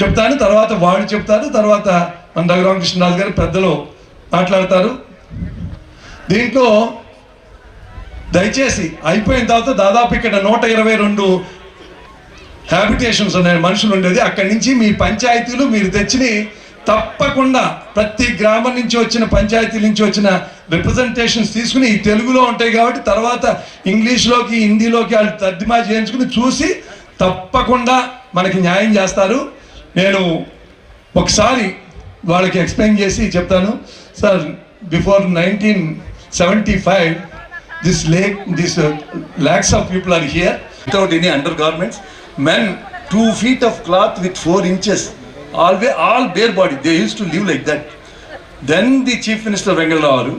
చెప్తాను తర్వాత వాళ్ళు చెప్తారు తర్వాత మన రఘురామకృష్ణరాజు గారు పెద్దలు మాట్లాడతారు. దీంట్లో దయచేసి అయిపోయిన తర్వాత దాదాపు ఇక్కడ నూట ఇరవై రెండు హ్యాబిటేషన్స్ ఉన్నాయి మనుషులు ఉండేది. అక్కడి నుంచి మీ పంచాయతీలు మీరు తెచ్చిన తప్పకుండా ప్రతి గ్రామం నుంచి వచ్చిన పంచాయతీ నుంచి వచ్చిన రిప్రజెంటేషన్స్ తీసుకుని తెలుగులో ఉంటాయి కాబట్టి తర్వాత ఇంగ్లీష్లోకి హిందీలోకి వాళ్ళు తర్దిమా చేయించుకుని చూసి తప్పకుండా మనకి న్యాయం చేస్తారు. నేను ఒకసారి వాళ్ళకి ఎక్స్ప్లెయిన్ చేసి చెప్తాను. Sir before nineteen seventy five this lake this lakhs of people are here without any undergarments men two feet of cloth with four inches always all bare body they use to live like that then the chief minister Vengala Rao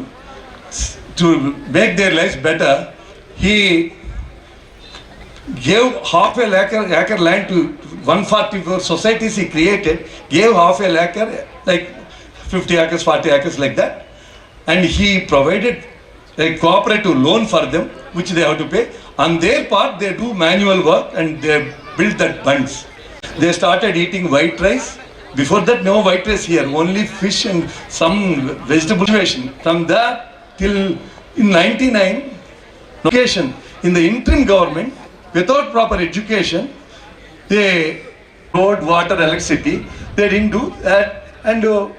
to make their life better he gave half a acre, acre land to 144 societies he created, gave half a acre, like 50 acres, 40 acres, like that. And he provided a cooperative loan for them, which they have to pay. On their part, they do manual work and they build that bunds. They started eating white rice. Before that, no white rice here, only fish and some vegetable. From that till in 99, education in the interim government, without proper education, they road, water, electricity, they didn't do that. And uh,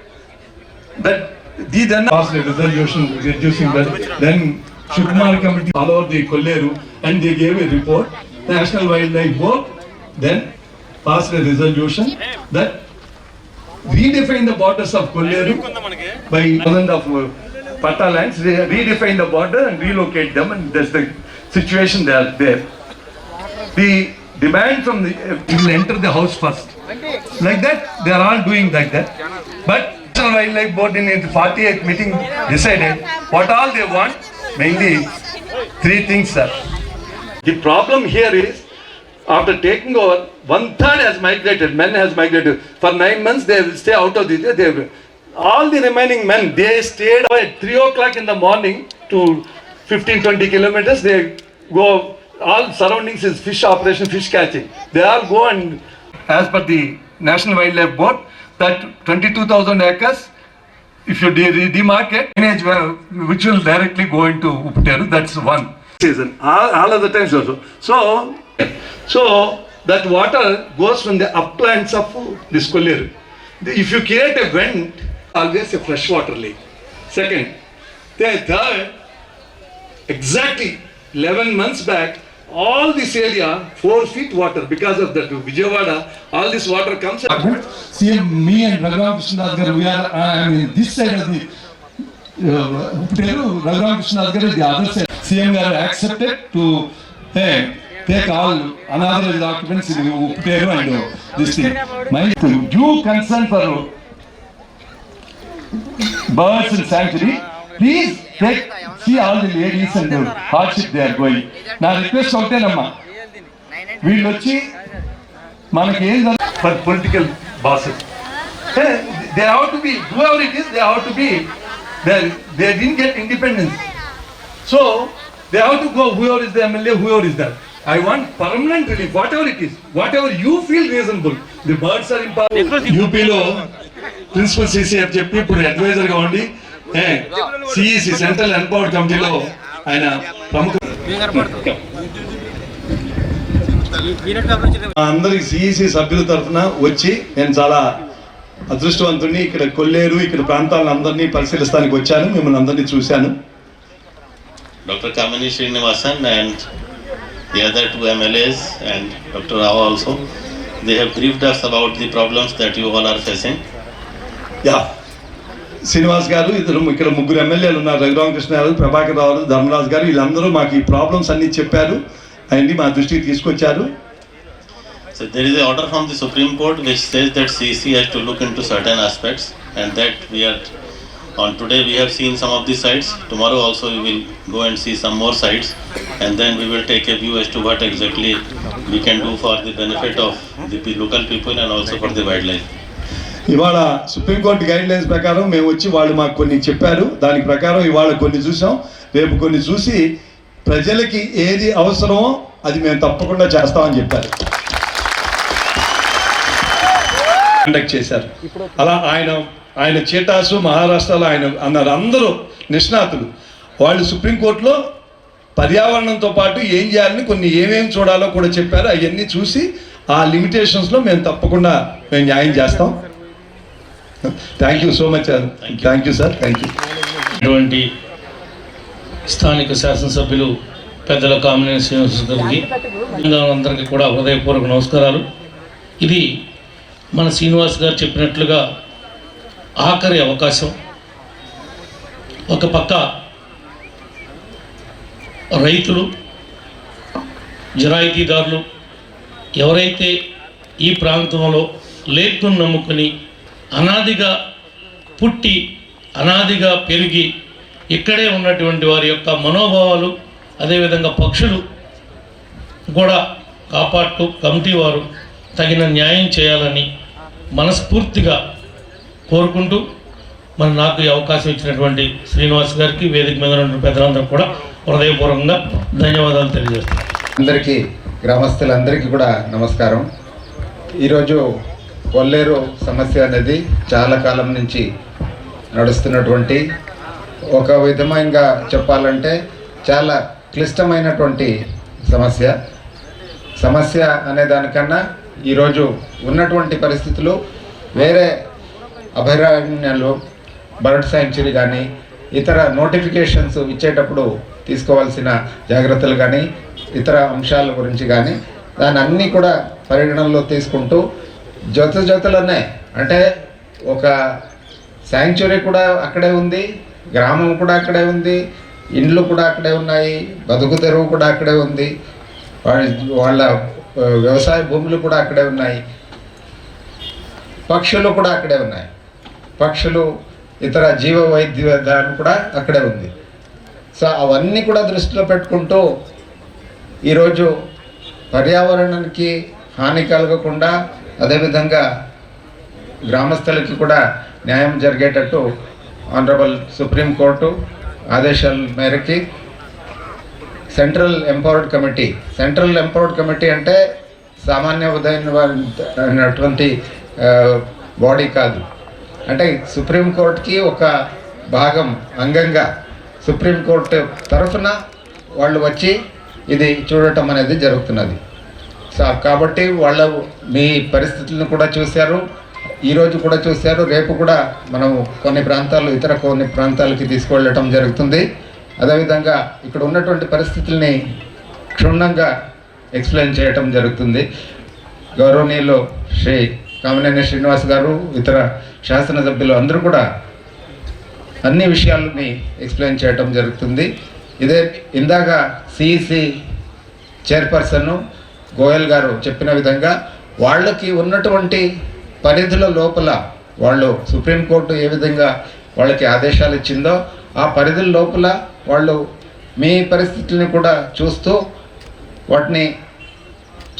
but the then a resolution reducing that. Then Shukmar committee all over the Kolleru and they gave a report. National Wildlife Board then passed a resolution that redefine the borders of Kolleru by thousand of uh, Pata lands, they redefine the border and relocate them and that's the situation they are there. The demand from the, uh, will enter the house first. Like that, they are all doing like that. But National Wildlife Board in its 48th meeting decided what all they want, mainly three things, sir. The problem here is, after taking over, one third has migrated, men has migrated. For nine months, they will stay out of the, they all the remaining men, they stayed at three o'clock in the morning to 15, 20 kilometers, they go, all surroundings is fish operation, fish catching. They all go and, as per the National Wildlife Board, that 22,000 acres, if you de- de- demarcate, which will directly go into Upteru, that's one. Season, all, all other times also. So, so that water goes from the uplands of this Kolleru. If you create a vent, always a freshwater lake. Second, the third, exactly 11 months back, all this area, four feet water because of that Vijayawada, all this water comes. CM, me and Raghuram we are, I mean, this side of the, uh, Raghuram garu, the other side. CM garu accepted to, hey, take all unauthorized occupants in Upteru and uh, this thing. My due concern for birds and sanctuary, please take, see all the ladies and the hardship they are going. నా request ఒకటేనమ్మా. వీళ్ళు వచ్చి మనకి ఏం for political bosses they have to be whoever it is they have to be they they didn't get independence so they have to go whoever is the MLA whoever is that I want permanent relief whatever it is whatever you feel reasonable the birds are important యూపీలో principal CCF చెప్పి ఇప్పుడు అడ్వైజర్గా ఉండి CEC central empower కమిటీలో ఆయన ప్రముఖ అందరి CEC సభ్యుల తరఫున వచ్చి నేను చాలా అదృష్టవంతుని ఇక్కడ కొల్లేరు ఇక్కడ ప్రాంతాలను అందరినీ పరిశీలిస్తానికి వచ్చాను మిమ్మల్ని అందరినీ చూశాను. Doctor Kamini Srinivasan and the other two MLAs and doctor Rao also. They have briefed us about the problems that you all are facing yeah Srinivas గారు ఇద్దరు ఇక్కడ ముగ్గురు ఎమ్మెల్యేలు ఉన్నారు రఘురామకృష్ణ గారు ప్రభాకర్ రావు గారు, ధర్మరాజు గారు వీళ్ళందరూ మాకు ఈ ప్రాబ్లమ్స్ అన్నీ చెప్పారు అవన్నీ మా దృష్టికి తీసుకొచ్చారు So there is an order from the Supreme Court which says that CC has to look into certain aspects and that we are on today we have seen some of the sites. Tomorrow also we will go and see some more sites and then we will take a view as to what exactly we can do for the benefit of the local people and also for the wildlife. ఇవాళ supreme court guidelines ప్రకారం మేము వచ్చి వాళ్ళు మాకు కొన్ని చెప్పారు. దాని ప్రకారం ఇవాళ కొన్ని చూసాం రేపు కొన్ని చూసి ప్రజలకి ఏది అవసరమో అది మేము తప్పకుండా చేస్తామని చెప్పారు. కండక్ట్ చేశారు. అలా ఆయన ఆయన చీటాసు మహారాష్ట్రలో ఆయన అన్నారు. అందరూ నిష్ణాతులు. వాళ్ళు సుప్రీంకోర్టులో పర్యావరణంతో పాటు ఏం చేయాలని కొన్ని ఏమేం చూడాలో కూడా చెప్పారు. అవన్నీ చూసి ఆ లిమిటేషన్స్లో మేము తప్పకుండా మేము న్యాయం చేస్తాం. Thank you so much thank you sir thank you అటువంటి స్థానిక శాసనసభ్యులు పెద్దల కామినేని శ్రీనివాస గారికి అందరికీ కూడా హృదయపూర్వక నమస్కారాలు. ఇది మన శ్రీనివాస్ గారు చెప్పినట్లుగా ఆఖరి అవకాశం. ఒక పక్క రైతులు జరాయితీదారులు ఎవరైతే ఈ ప్రాంతంలో లేకును నమ్ముకుని అనాదిగా పుట్టి అనాదిగా పెరిగి ఇక్కడే ఉన్నటువంటి వారి యొక్క మనోభావాలు అదేవిధంగా పక్షులు కూడా కాపాడుతూ కమిటీ వారు తగిన న్యాయం చేయాలని మనస్ఫూర్తిగా కోరుకుంటూ మరి నాకు ఈ అవకాశం ఇచ్చినటువంటి శ్రీనివాస్ గారికి వేదిక మీద ఉన్న పెద్దలందరూ కూడా హృదయపూర్వకంగా ధన్యవాదాలు తెలియజేస్తాను అందరికీ గ్రామస్తులందరికీ కూడా నమస్కారం. ఈరోజు కొల్లేరు సమస్య అనేది చాలా కాలం నుంచి నడుస్తున్నటువంటి ఒక విధమైనగా చెప్పాలంటే చాలా క్లిష్టమైనటువంటి సమస్య. సమస్య అనే దానికన్నా ఈరోజు ఉన్నటువంటి పరిస్థితులు వేరే అభయారణ్యాలు బర్డ్ శాంక్చురీ కానీ ఇతర నోటిఫికేషన్స్ ఇచ్చేటప్పుడు తీసుకోవాల్సిన జాగ్రత్తలు కానీ ఇతర అంశాల గురించి కానీ దాన్ని అన్నీ కూడా పరిగణనలో తీసుకుంటూ జత ఉన్నాయి అంటే ఒక శాంక్చురీ కూడా అక్కడే ఉంది గ్రామం కూడా అక్కడే ఉంది ఇండ్లు కూడా అక్కడే ఉన్నాయి బతుకు తెరువు కూడా అక్కడే ఉంది వాళ్ళ వాళ్ళ వ్యవసాయ భూములు కూడా అక్కడే ఉన్నాయి పక్షులు కూడా అక్కడే ఉన్నాయి పక్షులు ఇతర జీవ వైద్యదాలు కూడా అక్కడే ఉంది. సో అవన్నీ కూడా దృష్టిలో పెట్టుకుంటూ ఈరోజు పర్యావరణానికి హాని కలగకుండా అదేవిధంగా గ్రామస్తులకి కూడా న్యాయం జరిగేటట్టు ఆనరబుల్ సుప్రీంకోర్టు ఆదేశాల మేరకి central empowered committee central empowered committee అంటే సామాన్య ఉదయమైనటువంటి బాడీ కాదు. అంటే సుప్రీంకోర్టుకి ఒక భాగం అంగంగా సుప్రీంకోర్టు తరఫున వాళ్ళు వచ్చి ఇది చూడటం అనేది జరుగుతున్నది. కాబట్టి వాళ్ళ మీ పరిస్థితులను కూడా చూశారు. ఈరోజు కూడా చూశారు. రేపు కూడా మనం కొన్ని ప్రాంతాలు ఇతర కొన్ని ప్రాంతాలకి తీసుకువెళ్ళటం జరుగుతుంది. అదేవిధంగా ఇక్కడ ఉన్నటువంటి పరిస్థితుల్ని క్షుణ్ణంగా ఎక్స్ప్లెయిన్ చేయటం జరుగుతుంది. గౌరవనీయులు శ్రీ కామినేని శ్రీనివాస్ గారు ఇతర శాసనసభ్యులు అందరూ కూడా అన్ని విషయాలని ఎక్స్ప్లెయిన్ చేయటం జరుగుతుంది. ఇదే ఇందాక సిఈసి చైర్పర్సన్ గోయల్ గారు చెప్పిన విధంగా వాళ్ళకి ఉన్నటువంటి పరిధుల లోపల వాళ్ళు సుప్రీంకోర్టు ఏ విధంగా వాళ్ళకి ఆదేశాలు ఇచ్చిందో ఆ పరిధుల లోపల వాళ్ళు మీ పరిస్థితుల్ని కూడా చూస్తూ వాటిని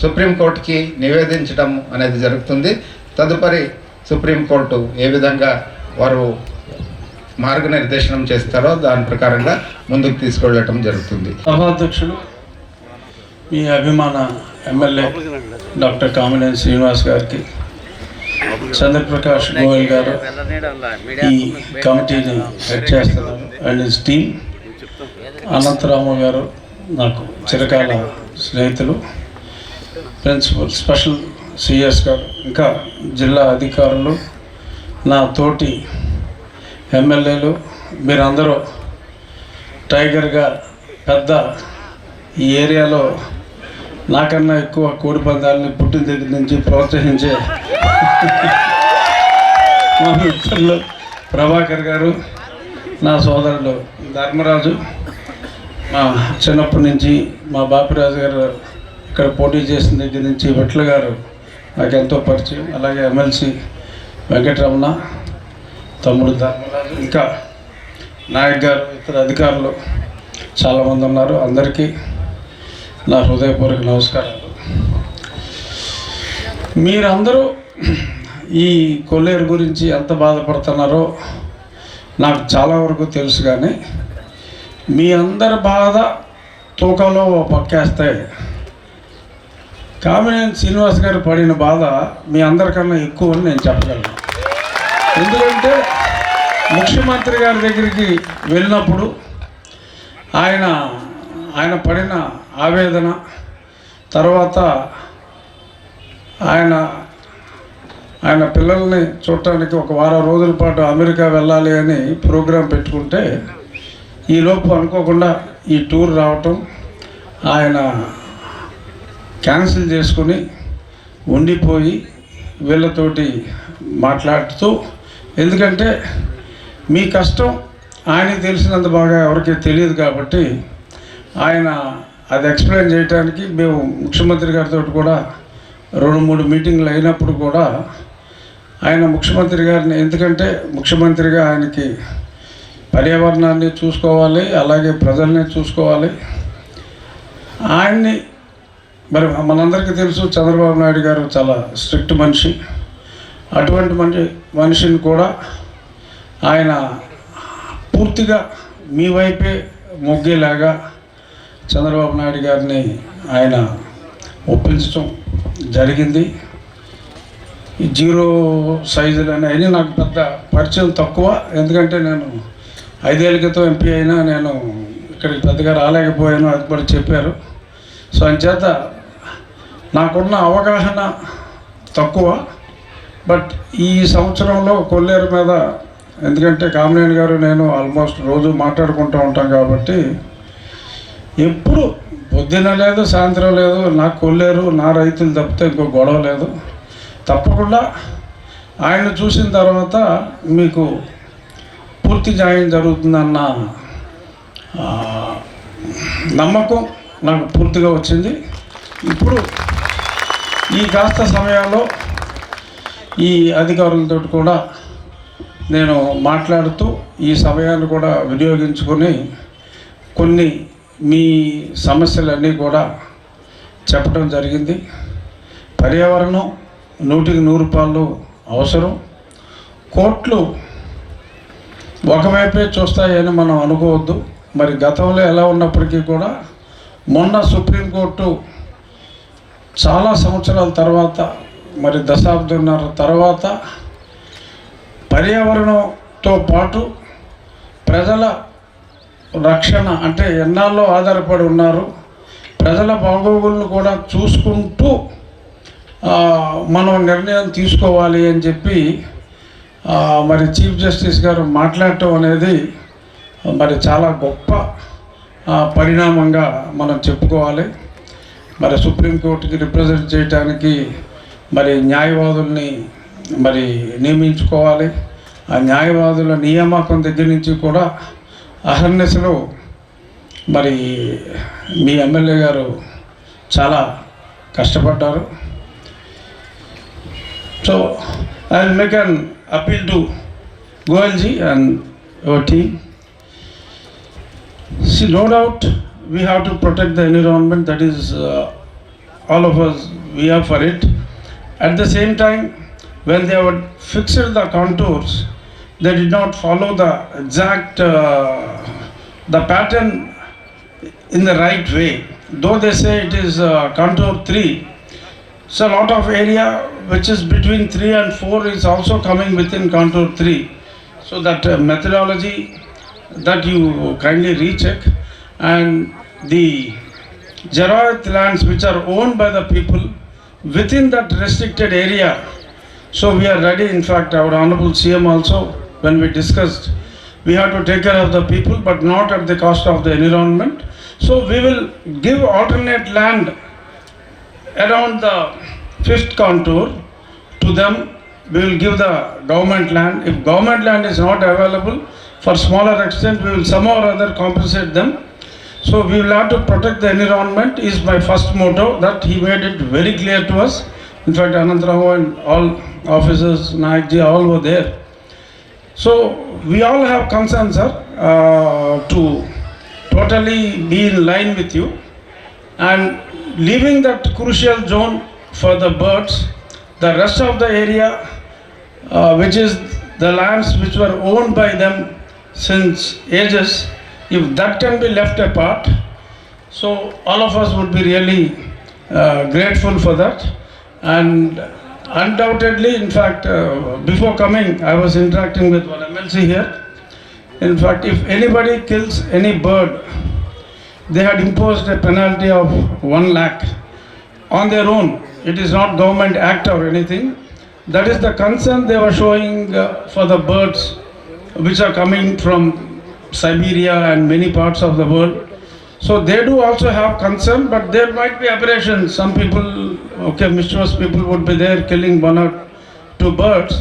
సుప్రీంకోర్టుకి నివేదించడం అనేది జరుగుతుంది. తదుపరి సుప్రీంకోర్టు ఏ విధంగా వారు మార్గనిర్దేశనం చేస్తారో దాని ప్రకారంగా ముందుకు తీసుకెళ్ళటం జరుగుతుంది. సభాధ్యక్షులు మీ అభిమాన ఎమ్మెల్యే డాక్టర్ కామినేని శ్రీనివాస్ గారికి చంద్రప్రకాష్ గోయల్ గారు ఈ కమిటీని హెడ్ చేస్తున్నారు అండ్ హిస్ టీమ్ అనంతరాము గారు నాకు చిరకాల స్నేహితులు. ప్రిన్సిపల్ స్పెషల్ సిఎస్ గారు ఇంకా జిల్లా అధికారులు నా తోటి ఎమ్మెల్యేలు మీరందరూ టైగర్గా పెద్ద ఈ ఏరియాలో నాకన్నా ఎక్కువ కోడి పందాలని పుట్టిన దగ్గర నుంచి ప్రోత్సహించే మా మిత్రులు ప్రభాకర్ గారు నా సోదరుడు ధర్మరాజు మా చిన్నప్పటి నుంచి మా బాపిరాజు గారు ఇక్కడ పోటీ చేసిన దగ్గర నుంచి వెట్ల గారు నాకు ఎంతో పరిచయం. అలాగే ఎమ్మెల్సీ వెంకటరమణ తమ్ముడు ధర్మరాజు ఇంకా నాయక్ గారు ఇతర అధికారులు చాలామంది ఉన్నారు. అందరికీ నా హృదయపూర్వక నమస్కారాలు. మీరందరూ ఈ కొల్లేరు గురించి ఎంత బాధపడుతున్నారో నాకు చాలా వరకు తెలుసు కానీ మీ అందరి బాధ తూకంలో ఓ పక్కేస్తే కామినేని శ్రీనివాస్ గారు పడిన బాధ మీ అందరికన్నా ఎక్కువ అని నేను చెప్పగలను. ఎందుకంటే ముఖ్యమంత్రి గారి దగ్గరికి వెళ్ళినప్పుడు ఆయన ఆయన పడిన ఆవేదన తర్వాత ఆయన ఆయన పిల్లల్ని చూడటానికి ఒక వారం రోజుల పాటు అమెరికా వెళ్ళాలి అని ప్రోగ్రాం పెట్టుకుంటే ఈలోపు అనుకోకుండా ఈ టూర్ రావటం ఆయన క్యాన్సిల్ చేసుకుని ఉండిపోయి వీళ్ళతోటి మాట్లాడుతూ ఎందుకంటే మీ కష్టం ఆయనకి తెలిసినంత బాగా ఎవరికీ తెలియదు కాబట్టి ఆయన అది ఎక్స్ప్లెయిన్ చేయడానికి మేము ముఖ్యమంత్రి గారితో కూడా రెండు మూడు మీటింగ్లు అయినప్పుడు కూడా ఆయన ముఖ్యమంత్రి గారిని ఎందుకంటే ముఖ్యమంత్రిగా ఆయనకి పర్యావరణాన్ని చూసుకోవాలి అలాగే ప్రజల్ని చూసుకోవాలి. ఆయన్ని మరి మనందరికీ తెలుసు చంద్రబాబు నాయుడు గారు చాలా స్ట్రిక్ట్ మనిషి. అటువంటి మనిషి మనిషిని కూడా ఆయన పూర్తిగా మీ వైపే మొగ్గేలాగా చంద్రబాబు నాయుడు గారిని ఆయన ఒప్పించడం జరిగింది. ఈ జీరో సైజులు అనేవి నాకు పెద్ద పరిచయం తక్కువ. ఎందుకంటే నేను ఐదేళ్ళ క్రితం ఎంపీ అయినా నేను ఇక్కడికి పెద్దగా రాలేకపోయాను అది కూడా చెప్పారు. సో అంచేత నాకున్న అవగాహన తక్కువ. బట్ ఈ సంవత్సరంలో కొల్లేరు మీద ఎందుకంటే కామినేని గారు నేను ఆల్మోస్ట్ రోజు మాట్లాడుకుంటూ ఉంటాం కాబట్టి ఎప్పుడు పొద్దున లేదు సాయంత్రం లేదు నాకు కొల్లేరు నా రైతులు తప్పితే ఇంకో గొడవ లేదు. తప్పకుండా ఆయన చూసిన తర్వాత మీకు పూర్తి న్యాయం జరుగుతుందన్న నమ్మకం నాకు పూర్తిగా వచ్చింది. ఇప్పుడు ఈ కాస్త సమయంలో ఈ అధికారులతో కూడా నేను మాట్లాడుతూ ఈ సమయాన్ని కూడా వినియోగించుకొని కొన్ని మీ సమస్యలన్నీ కూడా చెప్పడం జరిగింది. పర్యావరణం నూటికి నూరు రూపాయలు అవసరం. కోట్లు ఒకవైపే చూస్తాయని మనం అనుకోవద్దు. మరి గతంలో ఎలా ఉన్నప్పటికీ కూడా మొన్న సుప్రీంకోర్టు చాలా సంవత్సరాల తర్వాత మరి దశాబ్దంన్నర తర్వాత పర్యావరణంతో పాటు ప్రజల రక్షణ అంటే ఎన్నాళ్ళో ఆధారపడి ఉన్నారు. ప్రజల బాగోగులను కూడా చూసుకుంటూ మనం నిర్ణయం తీసుకోవాలి అని చెప్పి మరి చీఫ్ జస్టిస్ గారు మాట్లాడటం అనేది మరి చాలా గొప్ప పరిణామంగా మనం చెప్పుకోవాలి. మరి సుప్రీంకోర్టుకి రిప్రజెంట్ చేయడానికి మరి న్యాయవాదుల్ని మరి నియమించుకోవాలి. ఆ న్యాయవాదుల నియామకం దగ్గర నుంచి కూడా అహర్నెస్లో మరి మీ ఎమ్మెల్యే గారు చాలా కష్టపడ్డారు. So I make an appeal to Goyalji and your team see no doubt we have to protect the environment that is all of us we are for it at the same time when they our fixed the contours they did not follow the exact uh, the pattern in the right way. Though they say it is uh, contour three, so a lot of area which is between three and four is also coming within contour three. So that uh, methodology that you kindly recheck and the Jaroit lands which are owned by the people within that restricted area. So we are ready, in fact, our honorable CM also, when we discussed, we have to take care of the people but not at the cost of the environment. So we will give alternate land around the fifth contour to them. We will give the government land. If government land is not available, for smaller extent, we will somehow or other compensate them. So we will have to protect the environment is my first motto. That he made it very clear to us. In fact, Anandraho and all officers, Naikji, all were there. So we all have concerns, sir, uh, to totally be in line with you and leaving that crucial zone for the birds, the rest of the area, uh, which is the lands which were owned by them since ages, if that can be left apart, so all of us would be really uh, grateful for that. And undoubtedly, in fact, uh, before coming, I was interacting with one MLC here. In fact, if anybody kills any bird, they had imposed a penalty of 1 lakh on their own. It is not government act or anything. That is the concern they were showing uh, for the birds which are coming from Siberia and many parts of the world. So they do also have concern, but there might be aberrations. Some people, okay, mischievous people would be there killing one or two birds,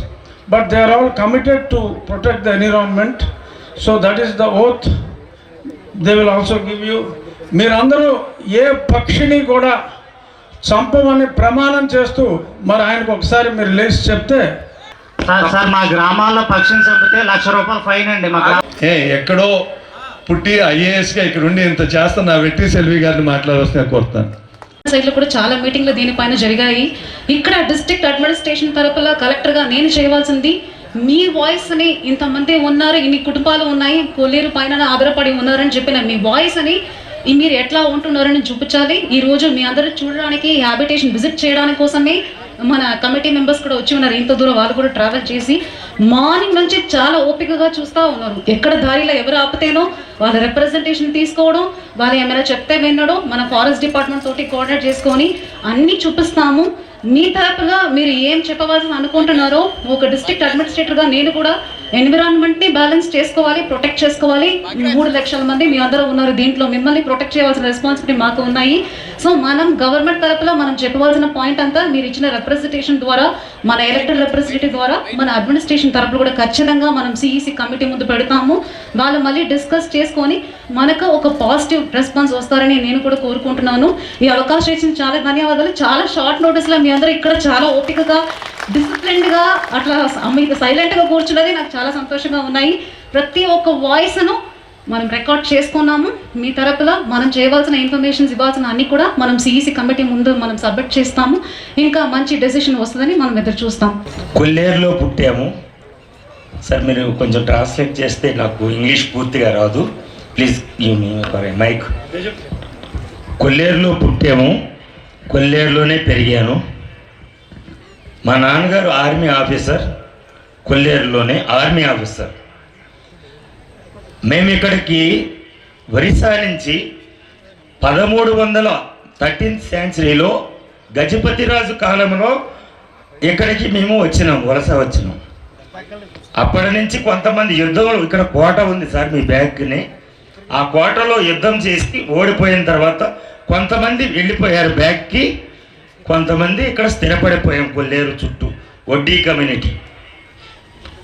but they are all committed to protect the environment. So that is the oath they will also give you మీరందరూ ఏ పక్షిని కూడా చంపమని ప్రమాణం చేస్తూ మరి ఆయనకు ఒకసారి మీరు లేచి చెప్తే సార్ మా గ్రామాల్లో పక్షిని చంపితే లక్ష రూపాయలు ఫైన్ అండి మా ఏ ఎక్కడో పుట్టి ఐఏఎస్గా ఇక్కడ ఉండి ఇంత చేస్తున్న వెట్టి సెల్వి గారిని మాట్లాడవలసిన కోరుతాను. సైడ్లో కూడా చాలా మీటింగ్లు దీనిపైన జరిగాయి. ఇక్కడ డిస్ట్రిక్ట్ అడ్మినిస్ట్రేషన్ తరపుల కలెక్టర్గా నేను చేయవలసింది మీ వాయిస్ని ఇంతమంది ఉన్నారు ఇన్ని కుటుంబాలు ఉన్నాయి కొల్లేరు పైన ఆధారపడి ఉన్నారని చెప్పిన మీ వాయిస్ అని మీరు ఎట్లా ఉంటున్నారని చూపించాలి. ఈ రోజు మీ అందరూ చూడడానికి హ్యాబిటేషన్ విజిట్ చేయడానికి కోసమే మన కమిటీ మెంబర్స్ కూడా వచ్చి ఉన్నారు. ఇంత దూరం వాళ్ళు కూడా ట్రావెల్ చేసి మార్నింగ్ నుంచి చాలా ఓపికగా చూస్తూ ఉన్నారు. ఎక్కడ దారిలో ఎవరు ఆపితేనో వాళ్ళ రిప్రజెంటేషన్ తీసుకోవడం వాళ్ళు ఏమైనా చెప్తే వినడం మన ఫారెస్ట్ డిపార్ట్మెంట్ తోటి కోఆర్డినేట్ చేసుకొని అన్నీ చూపిస్తాము. మీ తరపుగా మీరు ఏం చెప్పవలసిన అనుకుంటున్నారో ఒక డిస్ట్రిక్ట్ అడ్మినిస్ట్రేటర్గా నేను కూడా ఎన్విరాన్మెంట్ని బ్యాలెన్స్ చేసుకోవాలి ప్రొటెక్ట్ చేసుకోవాలి. మూడు లక్షల మంది మీ అందరూ ఉన్నారు దీంట్లో మిమ్మల్ని ప్రొటెక్ట్ చేయవలసిన రెస్పాన్సిబిలిటీ మాకు ఉన్నాయి. సో మనం గవర్నమెంట్ తరపున మనం చెప్పవలసిన పాయింట్ అంతా మీరు ఇచ్చిన రిప్రజెంటేషన్ ద్వారా మన ఎలక్టెడ్ రిప్రజెంటేటివ్ ద్వారా మన అడ్మినిస్ట్రేషన్ తరపున కూడా ఖచ్చితంగా మనం సిఈసి కమిటీ ముందు పెడతాము. వాళ్ళు మళ్ళీ డిస్కస్ చేసుకొని మనకు ఒక పాజిటివ్ రెస్పాన్స్ వస్తారని నేను కూడా కోరుకుంటున్నాను. ఈ అవకాశం ఇచ్చిన చాలా ధన్యవాదాలు. చాలా షార్ట్ నోటీస్లో మీ అందరూ ఇక్కడ చాలా ఓపికగా డిసిప్లిన్డ్గా అట్లా మీకు సైలెంట్గా కూర్చున్నది నాకు చాలా సంతోషంగా ఉన్నాయి. ప్రతి ఒక్క వాయిస్ను మనం రికార్డ్ చేసుకున్నాము. మీ తరపున మనం చేయవలసిన ఇన్ఫర్మేషన్స్ ఇవ్వాల్సిన అన్ని కూడా మనం సిఈసి కమిటీ ముందు మనం సబ్మిట్ చేస్తాము. ఇంకా మంచి డెసిషన్ వస్తుందని మనం ఎదురు చూస్తాం. కొల్లేరులో పుట్టాము. సార్ మీరు కొంచెం ట్రాన్స్లేట్ చేస్తే నాకు ఇంగ్లీష్ పూర్తిగా రాదు. Please mic కొల్లేరులో పుట్టాము. కొల్లేరులోనే పెరిగాను. మా నాన్నగారు ఆర్మీ ఆఫీసర్ కొల్లేరులోనే ఆర్మీ ఆఫీసర్. మేము ఇక్కడికి ఒరిస్సా నుంచి పదమూడు వందల థర్టీన్త్ సెంచరీలో గజపతిరాజు కాలంలో ఇక్కడికి మేము వచ్చినాం వలస వచ్చినాం. అప్పటి నుంచి కొంతమంది యుద్ధంలో ఇక్కడ కోట ఉంది సార్ మీ బ్యాగ్ని. ఆ కోటలో యుద్ధం చేసి ఓడిపోయిన తర్వాత కొంతమంది వెళ్ళిపోయారు బ్యాగ్కి కొంతమంది ఇక్కడ స్థిరపడిపోయాం కొల్లేరు చుట్టూ Vaddi community.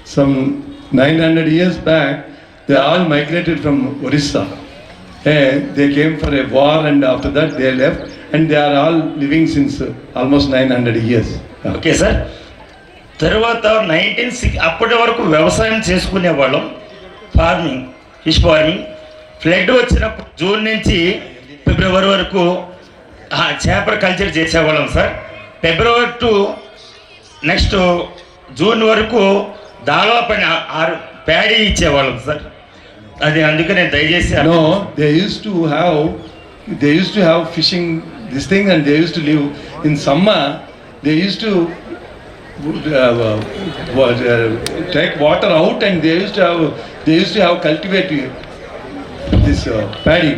Some 900 years back, they all migrated from Orissa. Eh, they came for a war and after that they left and they are all living since uh, almost 900 years. Okay sir తర్వాత nineteen six అప్పటి వరకు వ్యవసాయం చేసుకునే వాళ్ళం farming fish farming flood వచ్చినప్పుడు June నుంచి February వరకు ఆ, చేపల కల్చర్ చేసేవాళ్ళం sir February to next June వరకు దాదాపు ఆరు ప్యాడీ ఇచ్చేవాళ్ళం సార్. అది అందుకనే దయచేసి no they uses to have they uses to have fishing this thing and they uses to live in summer they uses to take water out and they uses to have they uses to have cultivate this paddy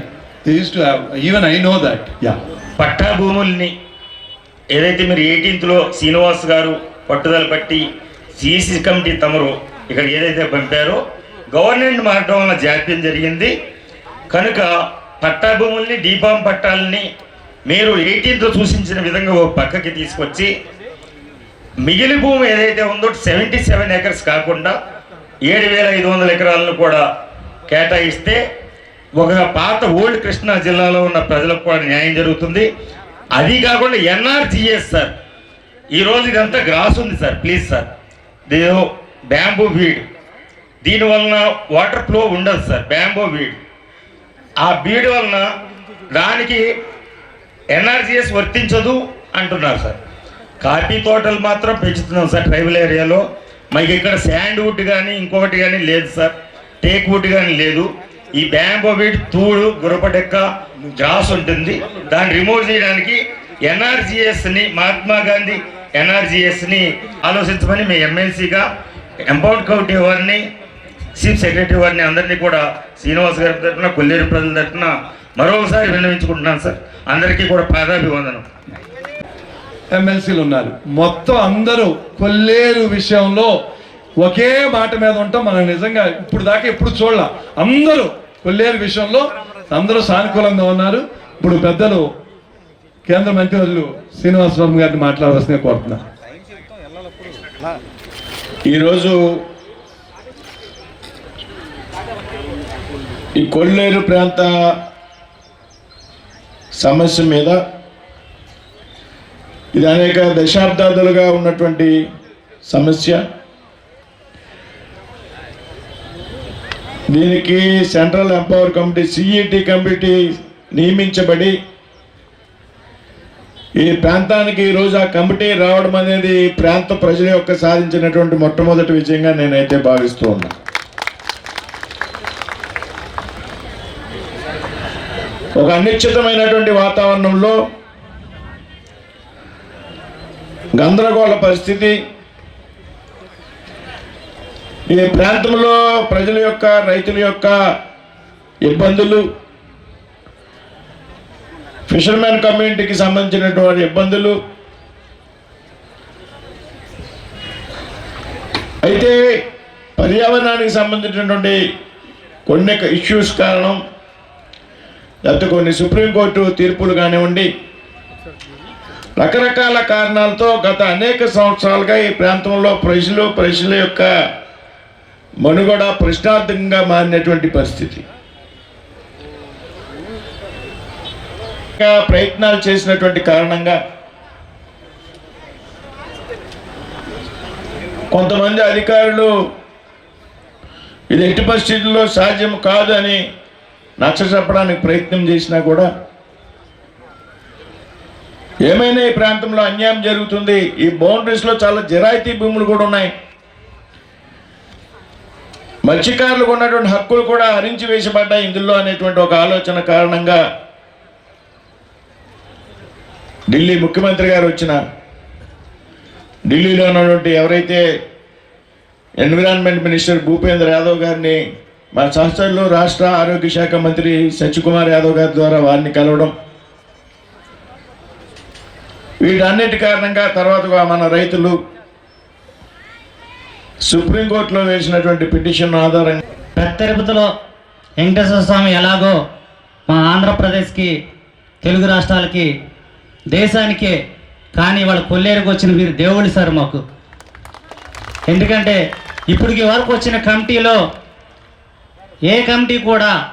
they uses to have even I know that yeah పట్టా భూముల్ని ఏదైతే మీరు ఎయిటీన్త్లో శ్రీనివాస్ గారు పట్టుదల పట్టి CEC committee తమరు ఇక్కడ ఏదైతే పంపారో government మారడం వల్ల జాప్యం జరిగింది. కనుక పట్టా భూముల్ని డీపాం పట్టాలని మీరు ఎయిటీన్త్లో సూచించిన విధంగా ఓ పక్కకి తీసుకొచ్చి మిగిలి భూమి ఏదైతే ఉందో సెవెంటీ సెవెన్ ఎకర్స్ కాకుండా ఏడు వేల ఐదు వందల ఎకరాలను కూడా కేటాయిస్తే ఒక పాత ఓల్డ్ కృష్ణా జిల్లాలో ఉన్న ప్రజలకు కూడా న్యాయం జరుగుతుంది. అది కాకుండా ఎన్ఆర్జిఎస్ సార్ ఈరోజు ఇదంతా గ్రాస్ ఉంది సార్ ప్లీజ్ సార్. దేదో బ్యాంబూ వీడ్ దీనివలన వాటర్ ఫ్లో ఉండదు సార్ బ్యాంబో వీడ్ ఆ బీడ్ వలన దానికి ఎన్ఆర్జీఎస్ వర్తించదు అంటున్నారు సార్. కాఫీ తోటలు మాత్రం పెంచుతున్నాం సార్ ట్రైబల్ ఏరియాలో. మాకు ఇక్కడ శాండ్ వుడ్ కానీ ఇంకొకటి కానీ లేదు సార్. టేక్ వుడ్ కానీ లేదు. ఈ బ్యాంబో వీడ్ తూడు గురపడెక్క గ్రాస్ ఉంటుంది. దాన్ని రిమూవ్ చేయడానికి ఎన్ఆర్జీఎస్ని మహాత్మా గాంధీ ఎన్ఆర్జీఎస్ని ఆలోచించమని మీ ఎమ్మెల్సీగా ఎంపౌండ్ కమిటీ వారిని చీఫ్ సెక్రటరీ వారిని అందరినీ కూడా శ్రీనివాస్ గారి తరఫున కొల్లేరు ప్రజల తరఫున మరోసారి విన్నవించుకుంటున్నాను సార్. అందరికీ కూడా పాదాభివందనం. ఎమ్మెల్సీలు ఉన్నారు. మొత్తం అందరూ కొల్లేరు విషయంలో ఒకే మాట మీద ఉంటాం. మనం నిజంగా ఇప్పుడు దాకా ఎప్పుడు చూడాల. అందరూ కొల్లేరు విషయంలో అందరూ సానుకూలంగా ఉన్నారు. ఇప్పుడు పెద్దలు కేంద్ర మంత్రివర్యులు శ్రీనివాసరావు గారిని మాట్లాడవలసిందిగా కోరుతున్నా. ఈరోజు ఈ కొల్లేరు ప్రాంత సమస్య మీద ఇది అనేక దశాబ్దాలుగా ఉన్నటువంటి సమస్య. దీనికి central empower committee CET committee నియమించబడి ఈ ప్రాంతానికి ఈరోజు ఆ కమిటీ రావడం అనేది ఈ ప్రాంత ప్రజల యొక్క సాధించినటువంటి మొట్టమొదటి విజయంగా నేనైతే భావిస్తూ ఉన్నా. ఒక అనిశ్చితమైనటువంటి వాతావరణంలో గందరగోళ పరిస్థితి ఈ ప్రాంతంలో ప్రజల యొక్క రైతుల యొక్క ఇబ్బందులు ఫిషర్మెన్ కమ్యూనిటీకి సంబంధించినటువంటి ఇబ్బందులు. అయితే పర్యావరణానికి సంబంధించినటువంటి కొన్ని ఇష్యూస్ కారణం లేకపోతే కొన్ని సుప్రీంకోర్టు తీర్పులు కానివ్వండి. రకరకాల కారణాలతో గత అనేక సంవత్సరాలుగా ఈ ప్రాంతంలో ప్రజలు ప్రజల యొక్క మనుగడ ప్రశ్నార్థకంగా మారినటువంటి పరిస్థితి. ప్రయత్నాలు చేసినటువంటి కారణంగా కొంతమంది అధికారులు ఇది ఎట్టి పరిస్థితుల్లో సాధ్యం కాదు అని నచ్చ చెప్పడానికి ప్రయత్నం చేసినా కూడా ఏమైనా ఈ ప్రాంతంలో అన్యాయం జరుగుతుంది ఈ బౌండరీస్లో చాలా జరాయితీ భూములు కూడా ఉన్నాయి. మత్స్యకారులకు ఉన్నటువంటి హక్కులు కూడా హరించి వేసబడ్డాయి ఇందులో అనేటువంటి ఒక ఆలోచన కారణంగా ఢిల్లీ ముఖ్యమంత్రి గారు వచ్చిన ఢిల్లీలో ఉన్నటువంటి ఎవరైతే ఎన్విరాన్మెంట్ మినిస్టర్ భూపేంద్ర యాదవ్ గారిని మా సంస్థల్లో రాష్ట్ర ఆరోగ్య శాఖ మంత్రి సత్యకుమార్ యాదవ్ గారి ద్వారా వారిని కలవడం వీటన్నిటి కారణంగా తర్వాత మన రైతులు సుప్రీంకోర్టులో వేసినటువంటి పిటిషన్ ఆధారంగా పెద్ద తిరుపతిలో వెంకటేశ్వర స్వామి ఎలాగో మా ఆంధ్రప్రదేశ్కి తెలుగు రాష్ట్రాలకి దేశానికే కానీ వాళ్ళ కొల్లేరుకు వచ్చిన మీరు దేవుడు సార్ మాకు. ఎందుకంటే ఇప్పటికి వరకు వచ్చిన కమిటీలో ఏ కమిటీ కూడా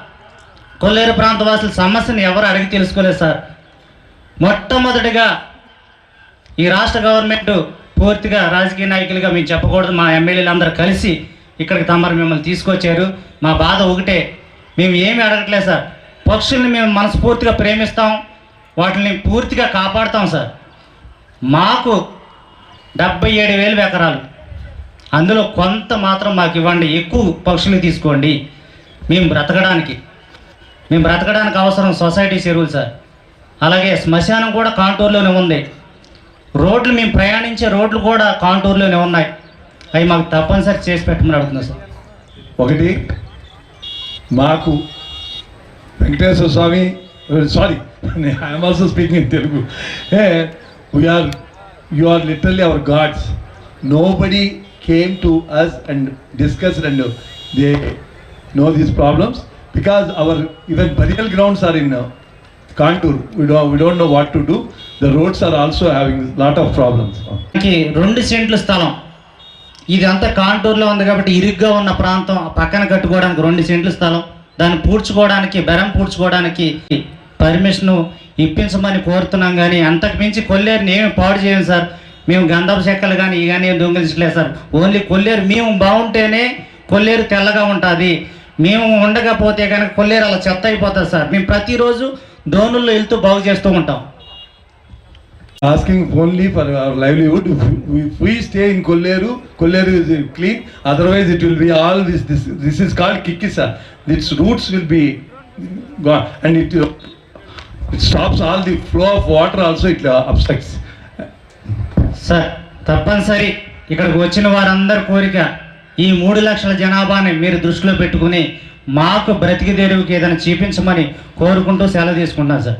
కొల్లేరు ప్రాంత వాసుల సమస్యను ఎవరు అడిగి తెలుసుకోలేదు సార్. మొట్టమొదటిగా ఈ రాష్ట్ర గవర్నమెంట్ పూర్తిగా రాజకీయ నాయకులుగా మేము చెప్పకూడదు. మా ఎమ్మెల్యేలు అందరూ కలిసి ఇక్కడికి తమరు మిమ్మల్ని తీసుకొచ్చారు. మా బాధ ఒకటే మేము ఏమి అడగట్లేదు సార్. పక్షుల్ని మేము మనస్ఫూర్తిగా ప్రేమిస్తాం. వాటిని పూర్తిగా కాపాడుతాం సార్. మాకు డెబ్బై ఏడు వేలు ఎకరాలు. అందులో కొంత మాత్రం మాకు ఇవ్వండి. ఎక్కువ పక్షులు తీసుకోండి. మేము బ్రతకడానికి. మేము బ్రతకడానికి అవసరం సొసైటీ చెరువులు సార్. అలాగే శ్మశానం కూడా కాంటూరులోనే ఉంది. రోడ్లు మేము ప్రయాణించే రోడ్లు కూడా కాంటూరులోనే ఉన్నాయి. అవి మాకు తప్పనిసరి చేసి పెట్టమని అడుగుతున్నాం సార్. ఒకటి మాకు Venkateswara Swamy sorry I'm also speaking in Telugu we are you are literally our gods nobody came to us and discuss and they know these problems because our even burial grounds are in contour we do don't know what to do the roads are also having lot of problems మనకి రెండు సెంట్లు స్థలం. ఇదంతా కాంటూర్లో ఉంది కాబట్టి ఇరుగ్గా ఉన్న ప్రాంతం. పక్కన కట్టుకోవడానికి రెండు సెంట్లు స్థలం. దాన్ని పూడ్చుకోవడానికి బెరం పూడ్చుకోవడానికి పర్మిషన్ ఇప్పించమని కోరుతున్నాం కానీ అంతకు మించి కొల్లేరుని ఏమి పాడు చేయం సార్. మేము గంధపు చెక్కలు కానీ ఇవి కానీ దొంగిలించలేదు సార్. ఓన్లీ కొల్లేరు మేము బాగుంటేనే కొల్లేరు తెల్లగా ఉంటుంది. మేము ఉండకపోతే కనుక కొల్లేరు అలా చెత్త అయిపోతుంది సార్. మేము ప్రతిరోజు దోనుల్లో వెళ్తూ బాగు చేస్తూ ఉంటాం. Asking only for our livelihood. We we, if Kolleru Kolleru in clean otherwise it will be all this this be is this. This, it's roots will be and it stops all the flow of water also it uh, obstructs. Sir తప్పనిసరి. ఇక్కడికి వచ్చిన వారందరి కోరిక ఈ మూడు లక్షల జనాభాని మీరు దృష్టిలో పెట్టుకుని మాకు బ్రతికి తెరువుకి ఏదైనా చూపించమని కోరుకుంటూ సెలవు తీసుకుంటాను సార్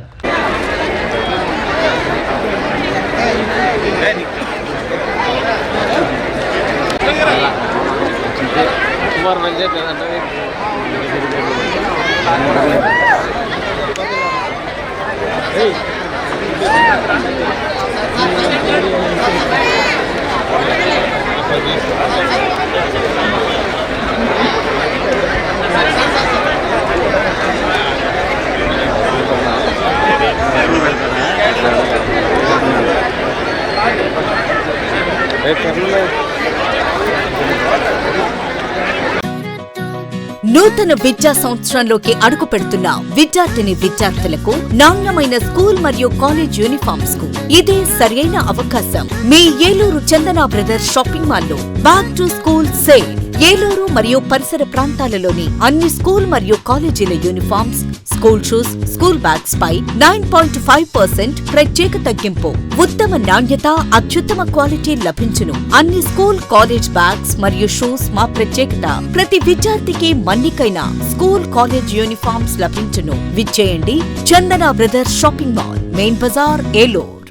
Để chấm lên నూతన విద్యా సంవత్సరంలోకి అడుగు పెడుతున్న విద్యార్థిని విద్యార్థులకు నాణ్యమైన స్కూల్ మరియు కాలేజ్ యూనిఫామ్స్కు ఇదే సరైన అవకాశం. మీ ఏలూరు చందన బ్రదర్స్ షాపింగ్ మాల్లో back to school sale. Eluru మరియు పరిసర ప్రాంతాలలోని అన్ని స్కూల్ మరియు కాలేజీల uniforms school shoes school bags పై నైన్ పాయింట్ ఫైవ్ పర్సెంట్ ప్రత్యేక తగ్గింపు. ఉత్తమ నాణ్యత అత్యుత్తమ క్వాలిటీ లభించును. అన్ని స్కూల్ కాలేజ్ బ్యాగ్స్ మరియు షూస్ మా ప్రత్యేకత. ప్రతి విద్యార్థికి మన్నికైన స్కూల్ కాలేజ్ యూనిఫామ్స్ లభించును. విచ్చేయండి Chandana brothers shopping mall main bazaar Eluru.